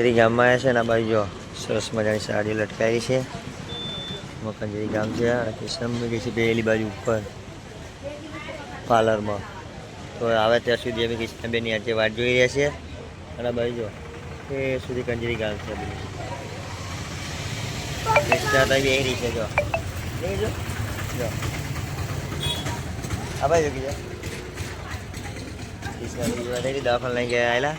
કંજરી ગામમાં છે ને આ બાજુ જો સરસ મજાની સાડી લટકાવી છે. એમાં કંજરી ગામ છે કૃષ્ણ ગઈ છે પેલી બાજુ ઉપર પાર્લરમાં. તો આવે ત્યાં સુધી અમે કૃષ્ણબેનની આજે વાટ જોઈ રહ્યા છીએ. અને આ બાજુ જો એ સુધી કંજરી ગામ છે બધું કૃષ્ણ એ રીતે જો. જો. આ લઈ ગયા આવેલા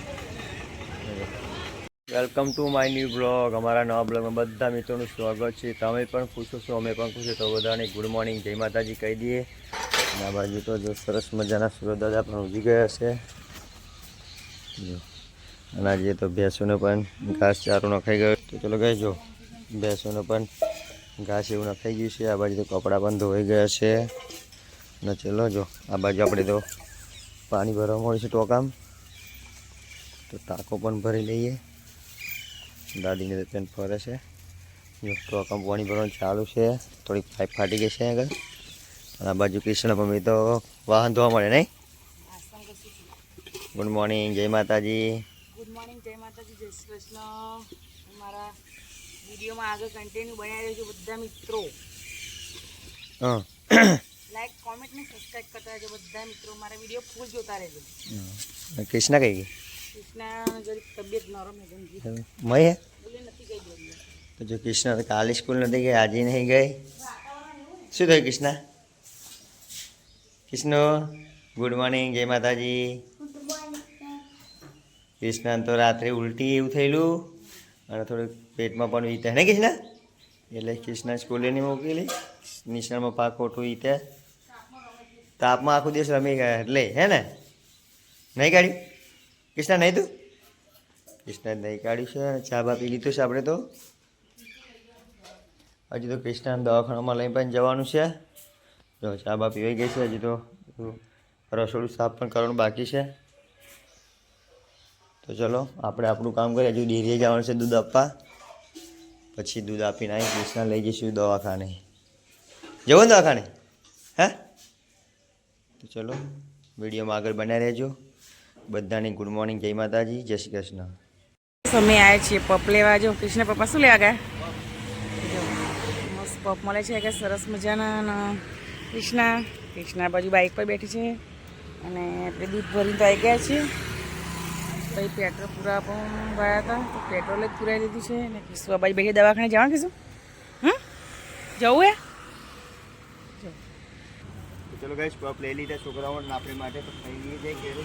welcome to my new blog. અમારા નવા બ્લોગમાં બધા મિત્રોનું સ્વાગત છે. તમે પણ પૂછો છો અમે પણ પૂછો તો બધાને ગુડ મોર્નિંગ. જય માતાજી કહી દઈએ. અને આ બાજુ તો જો સરસ મજાના સૂર્યદાદા પણ ઉજી ગયા છે. અને આજે તો ભેંસોને પણ ઘાસ ચારો નખાઈ ગયો. તો ચલો ગઈ જો, ભેંસોને પણ ઘાસ એવું નખાઈ ગયું છે. આ બાજુ તો કપડાં પણ ધોવાઈ ગયા છે. અને ચલો જો, આ બાજુ આપણે તો પાણી ભરવા મળ્યું છે ટોકામ. તો ટાંકો પણ ભરી લઈએ. દાદીને તો ફરે છે. તો પાણી ભરવાનું ચાલુ છે. થોડીક પાઇપ ફાટી ગઈ છે આગળ. અને આ બાજુ કૃષ્ણ મમ્મી તો વાહન ધોવા મળે નહીં? ગુડ મોર્નિંગ જય માતાજી. ગુડ મોર્નિંગ જય માતાજી જય શ્રી કૃષ્ણ. મારા વિડીયોમાં આગળ કન્ટિન્યુ બનાવી રહ્યો છું બધા મિત્રો. હા. લાઈક કોમેન્ટ ને સબસ્ક્રાઈબ કરતા રહેજો બધા મિત્રો. મારા વીડિયો ફૂલ જોતા રહેજો. કૃષ્ણ કઈ ગઈ? કૃષ્ણ જરીક તબિયત નરમ છે જેમ મય હે? બોલે નથી ગઈ બોલી તો જો કૃષ્ણ તો કાલે સ્કૂલ નથી ગઈ આજે નહીં ગઈ? શું થયું કૃષ્ણ? કૃષ્ણ ગુડ મોર્નિંગ જય માતાજી. કૃષ્ણ તો રાત્રે ઉલટી એવું થયેલું અને થોડુંક પેટમાં પણ વીતે. ને કૃષ્ણ? એટલે કૃષ્ણ સ્કૂલે નહીં મોકલી. નિશાળમાં પાક ખોટું વીતે. તાપમાં આખો દિવસ રમી ગયા એટલે હે ને? નહીં કાઢ્યું કૃષ્ણ નહીં તું? કૃષ્ણ નહીં કાઢ્યું છે. ચા બા પી લીધું છે આપણે તો? હજી તો કૃષ્ણ દવાખાનામાં લઈ પણ જવાનું છે. જો ચા બા પીવાઈ ગઈ છે, હજી તો રસોડું સાફ પણ કરવાનું બાકી છે. તો ચલો, આપણે આપણું કામ કરીએ. હજુ ડેરીએ જવાનું છે દૂધ આપવા. પછી દૂધ આપીને આવી કૃષ્ણ લઈ જઈશું દવાખાને. જવું દવાખાને? હે? તો ચલો, વિડીયોમાં આગળ બનાવી રહેજો. બધાને ગુડ મોર્નિંગ જય માતાજી, જય શ્રી કૃષ્ણ. અમે આવ્યા છીએ પપ લેવા. જો, કૃષ્ણ પપ્પા, શું લેવા ગયા? મસ્ત પપ મળે છે, કે સરસ મજાના કૃષ્ણા કૃષ્ણા બાજુ બાઇક પર બેઠી છે. અને આપણે દૂધ ભરીને તો આવી ગયા છીએ. પછી પેટ્રોલ પૂરા પણ ગયા હતા, તો પેટ્રોલ જ પૂરાવી દીધું છે. અને કીશું બાજુ બેઠી દવાખાને જવાનું કીશું હમ? જવું હે? ચલો ગાઈસ પપ લઈ લીધા છોકરાઓ આપણે માટે તો ખાઈ લઈએ જાય ઘેરે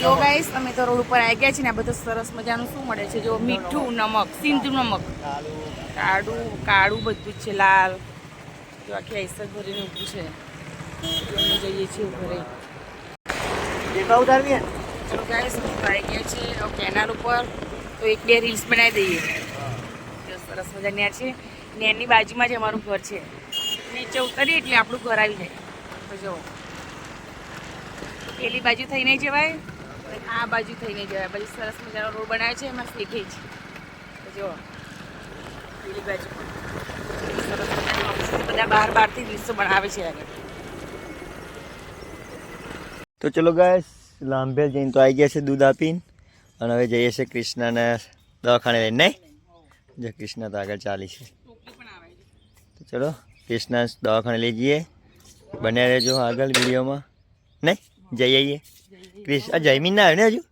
જો ગાઈસ અમે તો રોડ ઉપર આવી ગયા છીએ ને આ બધું સરસ મજાનું શું મળે છે? જો મીઠું નમક સિંધુ નમક. કાળું. કાળું બધું જ છે લાલ. જો આખી આઈસર ભરીને ઊભું છે. જઈએ છીએ ઘરે દેખાવ ઉતારવી ચલો ગાઈસ અમે તો આવી ગયા છીએ. કેનાલ ઉપર તો એક બે રીલ્સ બનાવી દઈએ. સરસ મજાની આ છે. ને એની બાજુમાં જ અમારું ઘર છે. નીચે ઉતરીએ એટલે આપણું ઘર આવી જાય. જો પેલી બાજુ થઈને જવાય આ બાજુ થઈને જવાય. પછી સરસ મજાનો રોડ બનાવ્યો છે એમાં શીખે છે જો પેલી બાજુ. સરસ બધા બહાર બહારથી રીલ્સો બનાવે છે આગળ. તો ચલો ગાય લાંભેલ જઈને તો આવી ગયા છે દૂધ આપીને. અને હવે જઈએ છે કૃષ્ણને દવાખાને લઈને નહીં? જો કૃષ્ણ તો આગળ ચાલી છે. તો ચલો કૃષ્ણ દવાખાને લઈ જઈએ. બન્યા રહેજો આગળ વિડીયોમાં. નહીં? જઈ આવીએ. ક્રિશ આ જયમીન ના આવ્યો ને હજુ?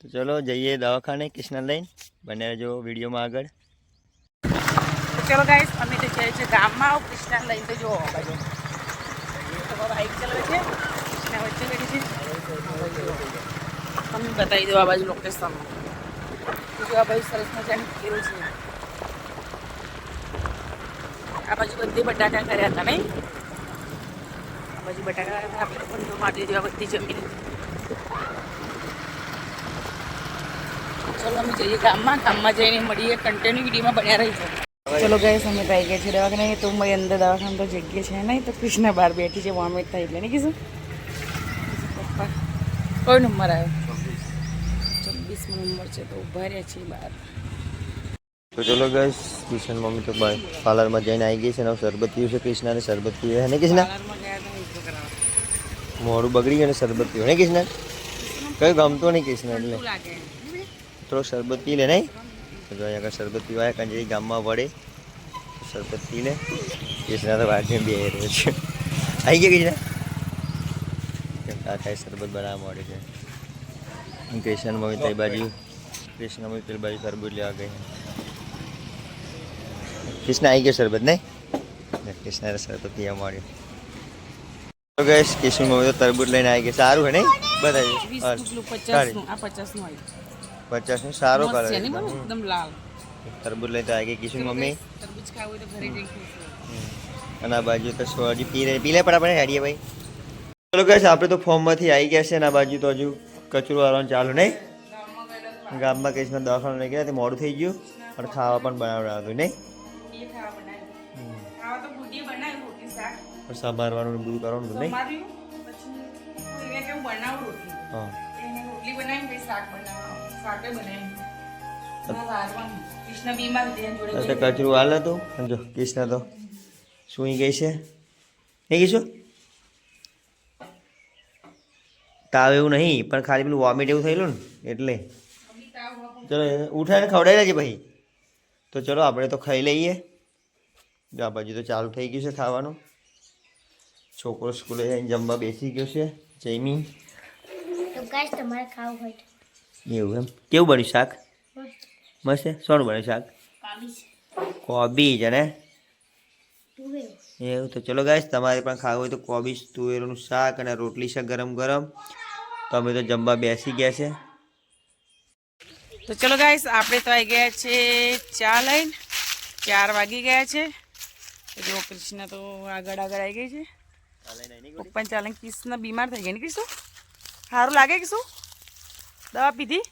તો ચલો જઈએ દવાખાને કૃષ્ણ લઈને. બન્યા રહેજો વિડીયોમાં આગળ. ચલો ગાઈસ અમે તો જઈએ છીએ ગામમાં. કૃષ્ણા લઈને તો જો બાજુ બાઈક ચલાવે છે. કૃષ્ણા વચ્ચે બેઠી છે. તમને બતાવી દો આ બાજુ લોકેશન આ બાજુ સરસ મજાની કેવું છે. આ બાજુ બધી બટાકા કર્યા હતા નહીં? આ બાજુ બટાકા કર્યા આપણે પણ મારી દીધી આ બધી જમીન. ચલો અમે જઈએ ગામમાં. ગામમાં જઈને મળીએ. કન્ટિન્યુ વિડીયોમાં બન્યા રહીશું. ચલો ગાઈસ અમે તો ગયા છીએ દવાખાને. તો મારી અંદર દવાખાને તો જગ્યા છે નહીં તો કૃષ્ણ બહાર બેઠી છે વોમિટ થાય એટલે નહીં કીધું? પપ્પા કયો નંબર આવ્યો? ચોવીસમો નંબર છે તો ઊભા રહ્યા છીએ બહાર. તો ચલો ગાઈસ કૃષ્ણ મમ્મી તો બાય પાર્લરમાં જઈને આવી ગઈ છે ને શરબત પીવું છે, કૃષ્ણને શરબત પીવે હે ને કૃષ્ણ? મોડું બગડી ગયું અને શરબત પીવું. હે કૃષ્ણ? કયું ગમતું નહીં કૃષ્ણ એટલે? થોડો શરબત પી લે નહીં? તો જો અહીંયા આગળ શરબત પીવાય કંજરી ગામમાં વડે તો શરબત પી લે. કૃષ્ણ તો વાટીને બે રહ્યો છે. આવી ગયા આ કાકાએ શરબત બનાવવા મળે છે. કૃષ્ણ મમ્મી તે બાજુ કૃષ્ણ મમ્મી તે બાજુ શરબત લેવા ગઈ. કૃષ્ણ આવી ગયો શરબત નહીં? ને કૃષ્ણ શરબત પીવા મળ્યું. તો ગઈશ મમ્મી તો તરબૂચ લઈને આવી ગયા સારું હે નહીં? બતાવી આ પચાસનું સારું એકદમ. લાલ. તરબૂચ લઈને તો આવી ગઈ કિશન મમ્મી. તરબૂચ ખાવું તો ઘરે જઈ અને આ બાજુ તો સોજી પી લે પી લે પણ આપણે હેડીએ ભાઈ ચલો કહીશ આપણે તો ફોર્મમાંથી આવી ગયા છે અને આ બાજુ તો હજુ કચરો વાળવાનું ચાલુ નહીં? ગામમાં કહીશ દવાખાનું લઈ ગયા તે મોડું થઈ ગયું. અને ખાવા પણ બનાવડાવ્યું નહીં? શાક. પણ સંભાળવાનું ને બધું કરવાનું નહીં? બનાવું. હા. રોટલી બનાવીને શાક બનાવવાનું. શાકે તો કચરું હાલ હતો સમજો જો કૃષ્ણ તો સૂઈ ગઈ છે. નહીં કીશું તાવ એવું નહીં પણ ખાલી પેલું વોમિટ એવું થયેલું ને એટલે. ચલો ઉઠાઈને ખવડાવી લેજે ભાઈ તો ચલો આપણે તો ખાઈ લઈએ. આ બાજુ તો ચાલુ થઈ ગયું છે ખાવાનું. છોકરો સ્કૂલે જઈને જમવા બેસી ગયો છે જયમી તો ગાઈસ તમારે ખાવું હોય એવું એમ? કેવું બન્યું શાક? મસ્ત. છે? શોનું બન્યું શાક? કોબી કોબીજ અને એવું તો ચલો ગાઈસ તમારે પણ ખાવું હોય તો કોબીજ તુવેરનું શાક અને રોટલી છે ગરમ ગરમ. તો અમે તો જમવા બેસી ગયા છે. તો ચલો ગાઈસ આપણે તો આવી ગયા છે ચા લઈને. ચાર વાગી ગયા છે. જો કૃષ્ણ તો આગળ આગળ આવી ગઈ છે. પપ્પા ચાલે કૃષ્ણ બીમાર થઈ ગયા. ને કૃષ્ણ સારું લાગે કે શું? દવા પીધી?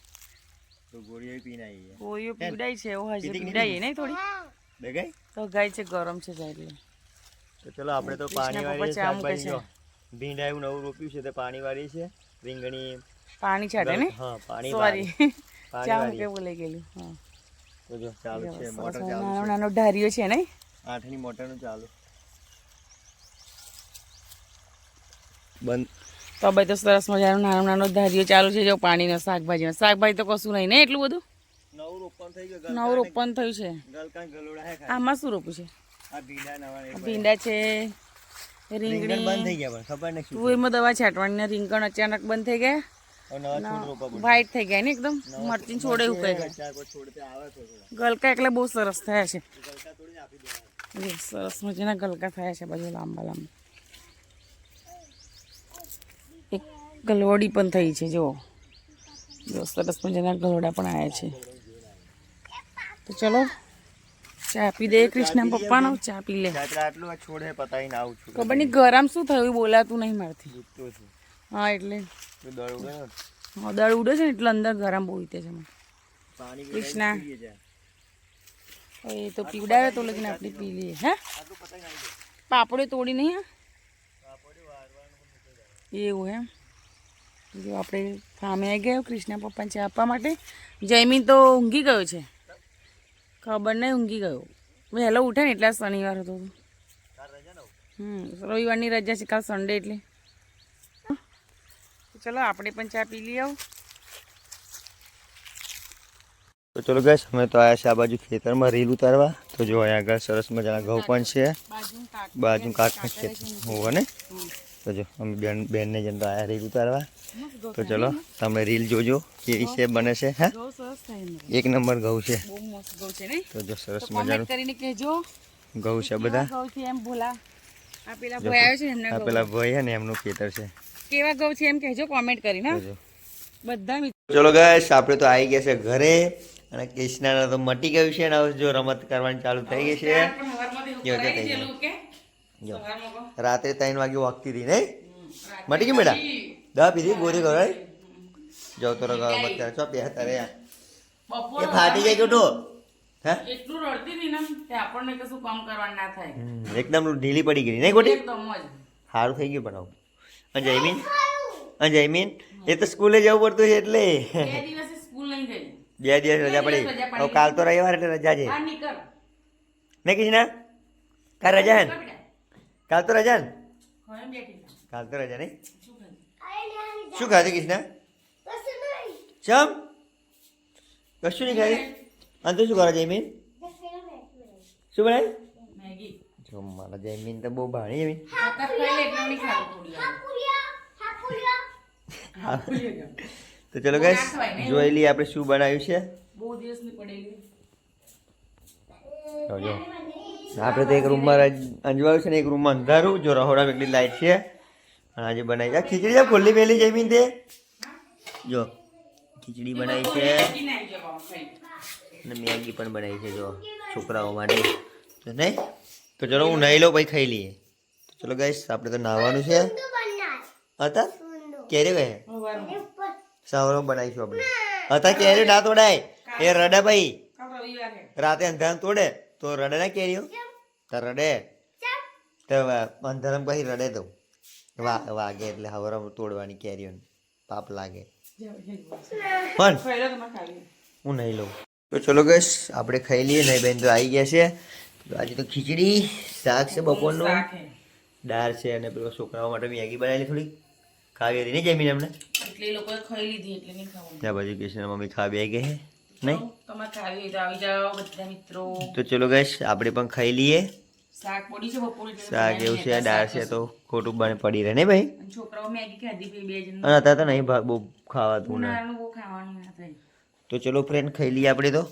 તો ગોળીઓ પીને આવી ગોળીઓ પીવડાઈ છે. એવું હજી પીધી નહીં થોડી. તો ગાય છે ગરમ છે જાય એટલે. તો ચલો આપણે તો પાણી વાળી શાકભાજી ભીંડા એવું નવું રોપ્યું છે તે પાણી વાળી છે રીંગણી પાણી છાટે ને? હા પાણી સોરી વાળી. ચા મૂકે બોલાઈ ગયેલું. હા. તો જો ચાલુ છે મોટર નાનો ચાલુ છે. નાનો ઢારીઓ છે ને આઠની મોટરનું ચાલુ. બંધ. તો ભાઈ તો સરસ મજાનું નાનો નાનો ધાર્યો ચાલુ છે જો પાણીનો શાકભાજીનો શાકભાજી તો કશું નહીં ને એટલું બધું? નવું રોપણ થઈ ગયું નવું રોપણ થયું છે. આમાં શું રોપ્યું છે? ભીંડા છે રીંગણ. બંધ થઈ ગયા ખબર નહીં તુવેરમાં દવા છાંટવાની ને રીંગણ અચાનક બંધ થઈ ગયા? હવે નવા છોડ રોપવા પડે વ્હાઈટ થઈ ગયા ને એકદમ? મરચી છોડે એવું કહી ગયા ગલકા એટલે બહુ સરસ થયા છે. સરસ મજાના ગલકા થયા છે બધું લાંબા લાંબા એક ગલવડી પણ થઈ છે જો જો સરસ મજાના ગલોડા પણ આવ્યા છે. તો ચલો ચા પી દે કૃષ્ણ પપ્પાનો ચા પી લે. આટલું આવું છું. ખબર નહીં ગરમ શું થયું બોલાતું નહીં મારથી. હા એટલે. દળ ઉડે હા, દળ ઉડે છે ને એટલે અંદર ગરમ બહુ રીતે છે. કૃષ્ણા. એ તો પીવડાવે તો લગીને આપણે પી લઈએ હે? પાપડે તોડી નહીં હા? એવું એમ. જો આપણે સામે આવી ગયો કૃષ્ણ પપ્પાને ચા આપવા માટે. જયમીન તો ઊંઘી ગયો છે. ખબર નહીં ઊંઘી ગયો. વહેલો ઉઠે ને એટલા શનિવાર હતો. હમ રવિવારની રજા છે કાલ સન્ડે એટલે. ચલો આપણે પણ ચા પી લઈ આવો. તો ચલો ગેસ અમે તો આવ્યા છે આ બાજુ ખેતરમાં રીલ ઉતારવા. તો જો અહીંયા આગળ સરસ મજાના ઘઉં પણ છે. બાજુ કાકના ખેતર હોવા ને? તો જો અમે બેન બેનને જઈને તો આયા રીલ ઉતારવા. તો ચલો તમે રીલ જોજો કેવી છે બને છે હા. એક નંબર ઘઉં છે. તો જો સરસ મજાનું કરીને કહેજો. ઘઉં છે બધા. પેલા ભાઈ છે ને એમના ખેતર છે. કેવા ઘઉં છે એમ કહેજો કોમેન્ટ કરીને બધા ચલો ગેસ આપણે તો આવી ગયા છે ઘરે. અને કૃષ્ણાના તો મટી ગયું છે અને જો રમત કરવાની ચાલુ થઈ ગઈ છે. રાત્રે ત્રણ વાગે વાગતી હતી નહીં? મટી ગઈ બેટા દવા પીધી ગોરી ગોરાઈ જાવ તો રગાવ અત્યારે છો બે તારે એ બપોર ફાટી જાય ગયો હે? એટલું રડતી હતી ને કે આપણને કશું કામ કરવાનું ના થાય. એકદમ ઢીલી પડી ગઈ નહીં ગોટી? સારું થઈ ગયું પણ અને જયમીન? અને જયમીન? એ તો સ્કૂલે જવું પડતું છે એટલે. બે દિવસે સ્કૂલ નહીં ગઈ. બે દિવસ રજા પડી. હવે કાલ તો રવિવાર એટલે રજા છે. નહીં કીધી ના કાલ રજા હે ને? કાલ તો રજા ને. કાલ તો રજા નહીં? શું ખાધું? ખાધું ચમ? કશું નહીં ખાધું? અને તું શું કરો જયમીન? શું બનાય જો મારા જયમીન તો બહુ ભાણી વાર. તો ચલો ગેસ જોઈ લઈએ આપણે શું બનાવ્યું છે. બહુ દિવસની પડેલી. આપણે તો એક રૂમમાં અંજવાયું છે ને, એક રૂમમાં અંધારું, જો રહોડા એટલી લાઈટ છે. આજે બનાવી આ ખીચડી છે, ખોલી પેલી જમીન તે. જો, ખીચડી બનાવી છે. અને મેગી પણ બનાવી છે, જો, છોકરાઓ માટે. તો નહીં? તો ચલો હું નહીં લઉં, પછી ખાઈ લઈએ. ચલો ગઈશ આપણે તો નાહવાનું છે. હતા કેરી ગયે સવારો બનાવીશું આપણે. હતા ક્યારે ના તોડાય એ રડે ભાઈ. રાતે અંધારામાં તોડે. તો રડે ના કેરીઓ? તો રડે. તો અંધારામાં પછી રડે તો. વા વાગે એટલે હવરામાં તોડવાની કેરીઓ પાપ લાગે. પણ હું નહીં લઉં. તો ચલો ગઈશ આપણે ખાઈ લઈએ નહીં બેન તો આવી ગયા છે. તો આજે તો ખીચડી શાક છે બપોરનું. દાળ છે અને પેલો છોકરાઓ માટે મેગી બનાવેલી થોડી. ખાવી હતી નહીં જમીન એમને? એટલે એ લોકોએ ખાઈ લીધી એટલે નહીં ખાવાનું. ત્યાં બાજુ કૃષ્ણ મમ્મી ખાવા બે ગઈ છે. નહીં? તમારે ખાવી હોય તો આવી જાઓ બધા મિત્રો. તો ચલો ગઈશ આપણે પણ ખાઈ લઈએ. શાક પડી છે બપોરે શાક એવું છે દાળ છે તો ખોટું બને પડી રહે ને ભાઈ? છોકરાઓ મેગી ખાધી બે જણ અને અત્યારે તો નહીં બહુ ખાવાતું ના. બહુ ખાવાનું તો ચલો ફ્રેન્ડ ખાઈ લઈએ આપણે તો.